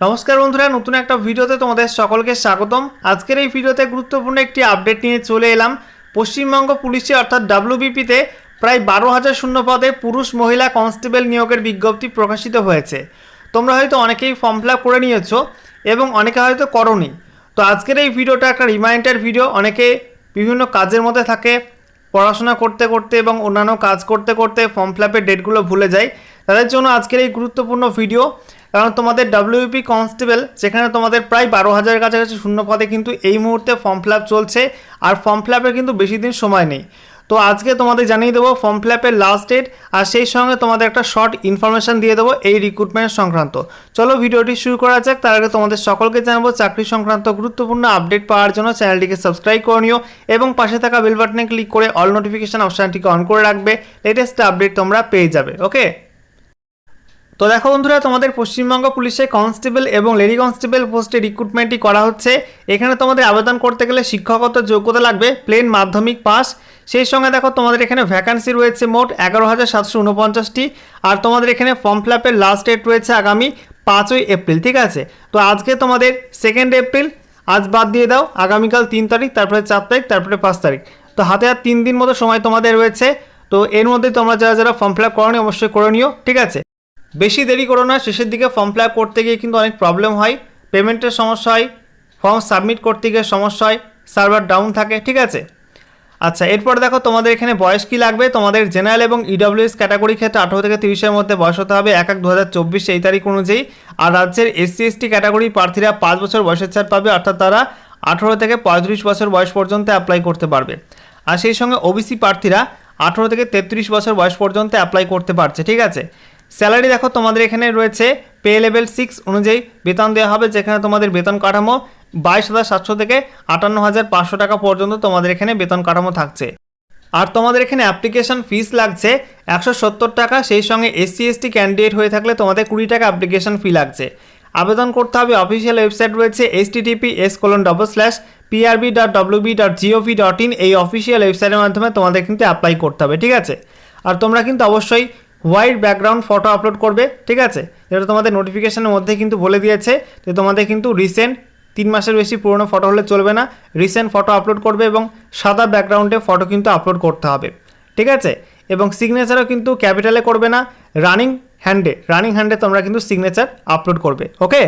নমস্কার বন্ধুরা, নতুন একটা ভিডিওতে তোমাদের সকলকে স্বাগতম। আজকের এই ভিডিওতে গুরুত্বপূর্ণ একটি আপডেট নিয়ে চলে এলাম। পশ্চিমবঙ্গ পুলিশে অর্থাৎ ডাব্লিউবিপিতে প্রায় বারো হাজার শূন্য পদে পুরুষ মহিলা কনস্টেবল নিয়োগের বিজ্ঞপ্তি প্রকাশিত হয়েছে। তোমরা হয়তো অনেকেই ফর্ম ফিল করে নিয়েছো এবং অনেকে হয়তো করনি। তো আজকের এই ভিডিওটা একটা রিমাইন্ডার ভিডিও অনেকে বিভিন্ন কাজের মধ্যে থাকে, পড়াশোনা করতে করতে এবং অন্যান্য কাজ করতে করতে ফর্ম ফিল আপের ডেটগুলো ভুলে যায়। তাদের জন্য আজকের এই গুরুত্বপূর্ণ ভিডিও কারণ তোমাদের ডাব্লিউপি কনস্টেবল যেখানে তোমাদের প্রায় বারো হাজারের কাছাকাছি শূন্য পদে কিন্তু এই মুহূর্তে ফর্ম ফিল চলছে, আর ফর্ম ফিল কিন্তু বেশি দিন সময় নেই। তো আজকে তোমাদের জানিয়ে দেবো ফর্ম ফিল আপের লাস্ট ডেট আর সেই সঙ্গে তোমাদের একটা শর্ট ইনফরমেশন দিয়ে দেবো এই রিক্রুটমেন্ট সংক্রান্ত। চলো ভিডিওটি শুরু করা যাক, তার আগে তোমাদের সকলকে জানাব চাকরি সংক্রান্ত গুরুত্বপূর্ণ আপডেট পাওয়ার জন্য চ্যানেলটিকে সাবস্ক্রাইব করে নিও, এবং পাশে থাকা বেল বাটনে ক্লিক করে অল নোটিফিকেশন অপশানটিকে অন করে রাখবে লেটেস্ট আপডেট তোমরা পেয়ে যাবে ওকে তো দেখো বন্ধুরা, তোমাদের পশ্চিমবঙ্গ পুলিশে কনস্টেবল এবং লেডি কনস্টেবল পোস্টে রিক্রুটমেন্টটি করা হচ্ছে। এখানে তোমাদের আবেদন করতে গেলে শিক্ষাগত যোগ্যতা লাগবে প্লেন মাধ্যমিক পাস সেই সঙ্গে দেখো, তোমাদের এখানে ভ্যাকান্সি রয়েছে মোট এগারো হাজার সাতশো উনপঞ্চাশটি। আর তোমাদের এখানে ফর্ম ফিল আপের লাস্ট ডেট রয়েছে আগামী পাঁচই এপ্রিল, ঠিক আছে? তো আজকে তোমাদের সেকেন্ড এপ্রিল। আজ বাদ দিয়ে দাও, আগামীকাল তিন তারিখ, তারপরে চার তারিখ, তারপরে পাঁচ তারিখ। তো হাতে আর তিন দিন মতো সময় তোমাদের রয়েছে। তো এর মধ্যে তোমরা যারা যারা ফর্ম ফিল আপ করনি, অবশ্যই করে নিও, ঠিক আছে? বেশি দেরি করো না, শেষের দিকে ফর্ম ফিল করতে গিয়ে কিন্তু অনেক প্রবলেম হয়। পেমেন্টের সমস্যা হয় ফর্ম সাবমিট করতে গিয়ে সমস্যা হয় সার্ভার ডাউন থাকে, ঠিক আছে? আচ্ছা এরপর দেখো তোমাদের এখানে বয়স কি লাগবে? তোমাদের জেনারেল এবং ইডব্লিউএস ক্যাটাগরি ক্ষেত্রে আঠারো থেকে তিরিশের মধ্যে বয়স হতে হবে এক এক দু হাজার চব্বিশ এই তারিখ অনুযায়ী। আর রাজ্যের এসসি এসটি ক্যাটাগরি প্রার্থীরা পাঁচ বছর বয়সের ছাড় পাবে, অর্থাৎ তারা আঠারো থেকে পঁয়ত্রিশ বছর বয়স পর্যন্ত অ্যাপ্লাই করতে পারবে। আর সেই সঙ্গে ওবিসি প্রার্থীরা আঠারো থেকে তেত্রিশ বছর বয়স পর্যন্ত অ্যাপ্লাই করতে পারছে, ঠিক আছে? স্যালারি দেখো, তোমাদের এখানে রয়েছে পে লেভেল সিক্স অনুযায়ী বেতন দেওয়া হবে, যেখানে তোমাদের বেতন কাঠামো বাইশ হাজার সাতশো থেকে আটান্ন হাজার পাঁচশো টাকা পর্যন্ত তোমাদের এখানে বেতন কাঠামো থাকছে। আর তোমাদের এখানে অ্যাপ্লিকেশন ফিস লাগছে একশো সত্তর টাকা, সেই সঙ্গে এসসি, এসটি ক্যান্ডিডেট হয়ে থাকলে তোমাদের কুড়ি টাকা অ্যাপ্লিকেশন ফি লাগছে। আবেদন করতে হবে, অফিসিয়াল ওয়েবসাইট রয়েছে H TTP S colon double slash PRB dot WB dot GOV dot in এই অফিসিয়াল ওয়েবসাইটের মাধ্যমে তোমাদের কিন্তু অ্যাপ্লাই করতে হবে, ঠিক আছে? আর তোমরা কিন্তু অবশ্যই হোয়াইট ব্যাকগ্রাউন্ড ফটো আপলোড করবে, ঠিক আছে? যেটা তোমাদের নোটিফিকেশানের মধ্যে কিন্তু বলে দিয়েছে যে তোমাদের কিন্তু রিসেন্ট তিন মাসের বেশি পুরনো ফটো হলে চলবে না। রিসেন্ট ফটো আপলোড করবে এবং সাদা ব্যাকগ্রাউন্ডে ফটো কিন্তু আপলোড করতে হবে, ঠিক আছে? এবং সিগনেচারও কিন্তু ক্যাপিটালে করবে না রানিং হ্যান্ডে রানিং হ্যান্ডে তোমরা কিন্তু সিগনেচার আপলোড করবে ওকে